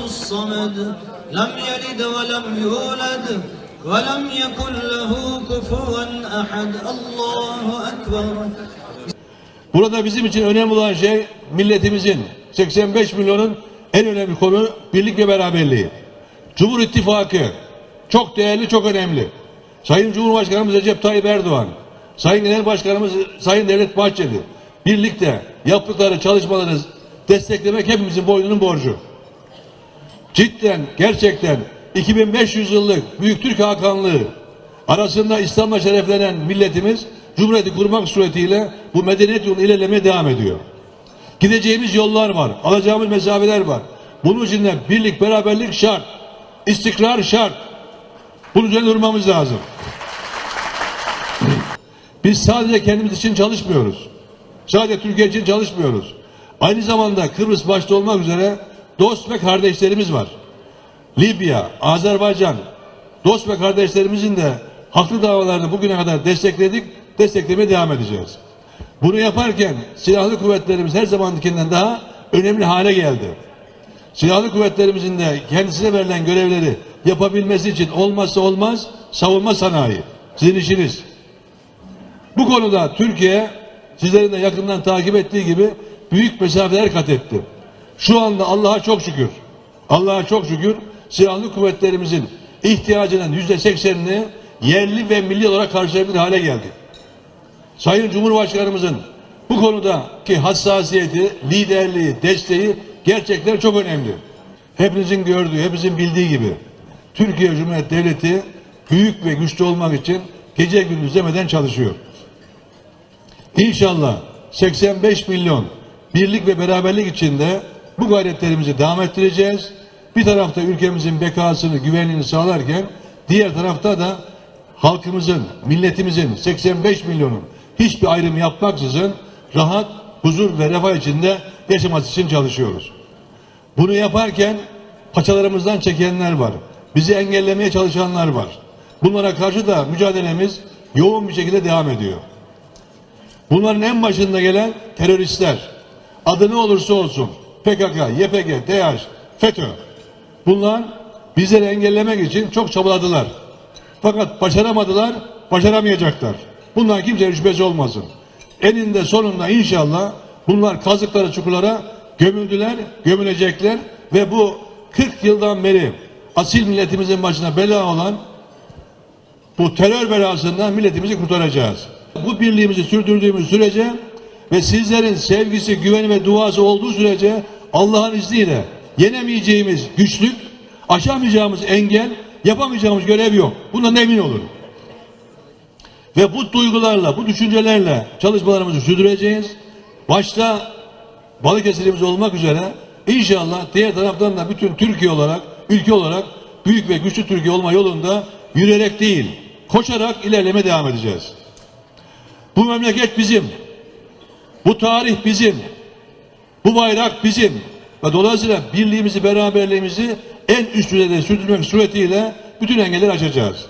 الصمد لم يلد ولم يولد ولم يكن له كفوا أحد الله أكبر Burada bizim için önemli olan şey milletimizin 85 milyonun en önemli konu birlik ve beraberliği. Cumhur İttifakı çok değerli, çok önemli. Sayın Cumhurbaşkanımız Recep Tayyip Erdoğan, Sayın Genel Başkanımız Sayın Devlet Bahçeli birlikte yaptıkları çalışmaları desteklemek hepimizin boynunun borcu. Cidden, gerçekten 2500 yıllık Büyük Türk Hakanlığı arasında İslam'la şereflenen milletimiz Cumhuriyeti kurmak suretiyle bu medeniyet yolunu ilerlemeye devam ediyor. Gideceğimiz yollar var, alacağımız mesafeler var. Bunun için de birlik, beraberlik şart. istikrar şart. Bunun üzerine durmamız lazım. Biz sadece kendimiz için çalışmıyoruz. Sadece Türkiye için çalışmıyoruz. Aynı zamanda Kıbrıs başta olmak üzere dost ve kardeşlerimiz var. Libya, Azerbaycan, dost ve kardeşlerimizin de haklı davalarını bugüne kadar destekledik, desteklemeye devam edeceğiz. Bunu yaparken silahlı kuvvetlerimiz her zamankinden daha önemli hale geldi. Silahlı kuvvetlerimizin de kendisine verilen görevleri yapabilmesi için olmazsa olmaz savunma sanayi. Sizin işiniz. Bu konuda Türkiye sizlerin de yakından takip ettiği gibi büyük mesafeler kat etti. Şu anda Allah'a çok şükür. Allah'a çok şükür silahlı kuvvetlerimizin ihtiyacının yüzde seksenini yerli ve milli olarak karşılayabilir hale geldik. Sayın Cumhurbaşkanımızın bu konudaki hassasiyeti, liderliği, desteği gerçekten çok önemli. Hepinizin gördüğü, hepinizin bildiği gibi Türkiye Cumhuriyeti Devleti büyük ve güçlü olmak için gece gündüz demeden çalışıyor. İnşallah 85 milyon birlik ve beraberlik içinde bu gayretlerimizi devam ettireceğiz. Bir tarafta ülkemizin bekasını, güvenliğini sağlarken diğer tarafta da halkımızın, milletimizin 85 milyonun hiçbir ayrım yapmaksızın rahat, huzur ve refah içinde yaşaması için çalışıyoruz. Bunu yaparken paçalarımızdan çekenler var. Bizi engellemeye çalışanlar var. Bunlara karşı da mücadelemiz yoğun bir şekilde devam ediyor. Bunların en başında gelen teröristler. Adı ne olursa olsun. PKK, YPG, DH, FETÖ. Bunlar bizleri engellemek için çok çabaladılar. Fakat başaramadılar, başaramayacaklar. Bundan kimse şüphesi olmasın. Eninde sonunda inşallah bunlar kazıkları çukurlara gömüldüler, gömülecekler ve bu 40 yıldan beri asil milletimizin başına bela olan bu terör belasından milletimizi kurtaracağız. Bu birliğimizi sürdürdüğümüz sürece ve sizlerin sevgisi, güveni ve duası olduğu sürece Allah'ın izniyle yenemeyeceğimiz güçlük, aşamayacağımız engel, yapamayacağımız görev yok. Bundan emin olun. Ve bu duygularla, bu düşüncelerle çalışmalarımızı sürdüreceğiz. Başta Balıkesir'imiz olmak üzere inşallah diğer taraftan da bütün Türkiye olarak, ülke olarak büyük ve güçlü Türkiye olma yolunda yürüyerek değil, koşarak ilerleme devam edeceğiz. Bu memleket bizim. Bu tarih bizim. Bu bayrak bizim. Ve dolayısıyla birliğimizi, beraberliğimizi en üst düzeyde sürdürmek suretiyle bütün engelleri aşacağız.